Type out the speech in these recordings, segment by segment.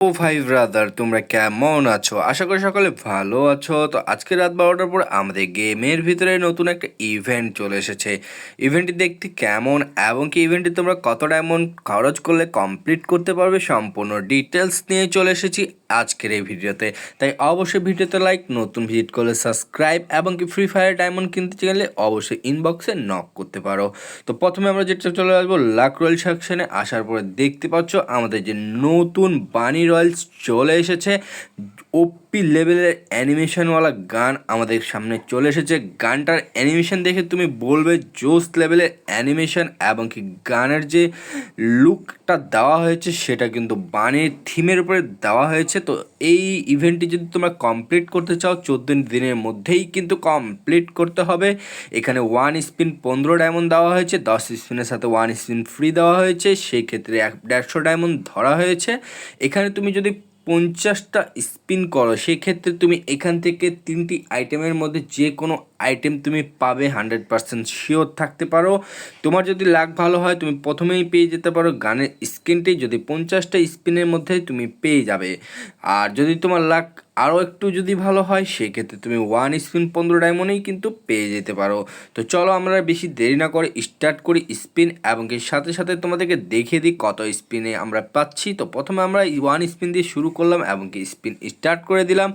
ও ভাই ব্রাদার, তোমরা কেমন আছো? আশা করি সকলে ভালো আছো। তো আজকে রাত বারোটার পর আমাদের গেমের ভিতরে নতুন একটা ইভেন্ট চলে এসেছে। ইভেন্টটি দেখতে কেমন এবং কি ইভেন্টটি তোমরা কতটা এমন খরচ করলে কমপ্লিট করতে পারবে সম্পূর্ণ ডিটেলস নিয়ে চলে এসেছি আজকের এই ভিডিওতে। তাই অবশ্যই ভিডিওতে লাইক নতুন ভিজিট করলে সাবস্ক্রাইব এবং কি ফ্রি ফায়ার ডায়মন্ড কিনতে চাইলে অবশ্যই ইনবক্সে নক করতে পারো। তো প্রথমে আমরা যেটা চলে আসব লাক রয়েল সেকশনে আসার পরে দেখতে পাচ্ছ আমাদের যে নতুন বানি রয়্যালস চলে এসেছে। ওপি লেভেলের অ্যানিমেশনওয়ালা গান আমাদের সামনে চলে এসেছে। গানটার অ্যানিমেশন দেখে তুমি বলবে জোস লেভেলের অ্যানিমেশন এবং কি গানের যে লুকটা দেওয়া হয়েছে সেটা কিন্তু বানের থিমের উপরে দেওয়া হয়েছে। তো এই ইভেন্টটি যদি তোমরা কমপ্লিট করতে চাও, চোদ্দ দিনের মধ্যেই কিন্তু কমপ্লিট করতে হবে। এখানে ওয়ান স্পিন পনেরো ডায়মন্ড দেওয়া হয়েছে, দশ স্পিনের সাথে ওয়ান স্পিন ফ্রি দেওয়া হয়েছে। সেই ক্ষেত্রে এক দেড়শো ডায়মন্ড ধরা হয়েছে। এখানে তুমি যদি পঞ্চাশটা স্পিন করো সেক্ষেত্রে তুমি এখান থেকে তিনটি আইটেমের মধ্যে যে কোনো আইটেম তুমি পাবে হান্ড্রেড পার্সেন্ট শিওর থাকতে পারো। তোমার যদি লাক ভালো হয়, তুমি প্রথমেই পেয়ে যেতে পারো গানের স্কিনটি যদি পঞ্চাশটা স্পিনের মধ্যে তুমি পেয়ে যাবে। আর যদি তোমার লাক আরও একটু যদি ভালো হয়, সেক্ষেত্রে তুমি ওয়ান স্পিন পনেরো ডায়মন্ডেই কিন্তু পেয়ে যেতে পারো। তো চলো আমরা বেশি দেরি না করে স্টার্ট করি স্পিন এবং এর সাথে সাথে তোমাদেরকে দেখিয়ে দিই কত স্পিনে আমরা পাচ্ছি। তো প্রথমে আমরা ওয়ান স্পিন দিয়ে শুরু করলাম এবং কি স্পিন স্টার্ট করে দিলাম।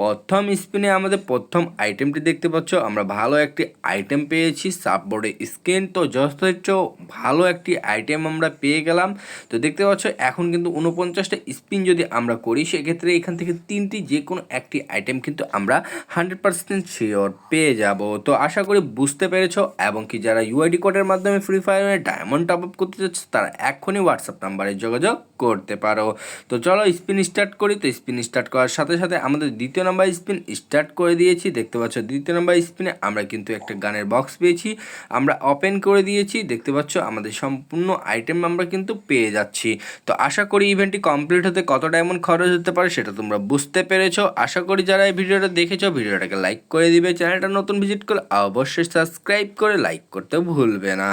প্রথম স্পিনে আমাদের প্রথম আইটেমটি দেখতে পাচ্ছ। আমরা ভালো একটি আইটেম পেয়েছি সাপবোর্ডে স্ক্রিন তো যথেষ্ট ভালো একটি আইটেম আমরা পেয়ে গেলাম। তো দেখতে পাচ্ছ, এখন কিন্তু উনপঞ্চাশটা স্পিন যদি আমরা করি, সেক্ষেত্রে এখান থেকে তিনটি যে কোনো একটি আইটেম কিন্তু আমরা হান্ড্রেড পার্সেন্ট শিওর পেয়ে যাব। তো আশা করি বুঝতে পেরেছ, এবং কি যারা ইউআইডি কোডের মাধ্যমে ফ্রি ফায়ারে ডায়মন্ড টপ আপ করতে চাচ্ছে, তারা এখনই হোয়াটসঅ্যাপ নাম্বারে যোগাযোগ করতে পারো। তো চলো স্পিন স্টার্ট করি। তো স্পিন স্টার্ট করার সাথে সাথে আমাদের দ্বিতীয় নাম্বার স্পিন স্টার্ট করে দিয়েছি। দেখতে পাচ্ছ দ্বিতীয় নাম্বার স্পিনে আমরা কিন্তু একটা গানের বক্স পেয়েছি। আমরা ওপেন করে দিয়েছি। দেখতে পাচ্ছ আমাদের সম্পূর্ণ আইটেম আমরা কিন্তু পেয়ে যাচ্ছি। তো আশা করি ইভেন্টটি কমপ্লিট হতে কত ডায়মন্ড খরচ হতে পারে সেটা তোমরা বুঝতে পেরেছ। আশা করি যারা এই ভিডিওটা দেখেছ, ভিডিওটাকে লাইক করে দিবে। চ্যানেলটা নতুন ভিজিট করে অবশ্যই সাবস্ক্রাইব করে লাইক করতে ভুলবে না।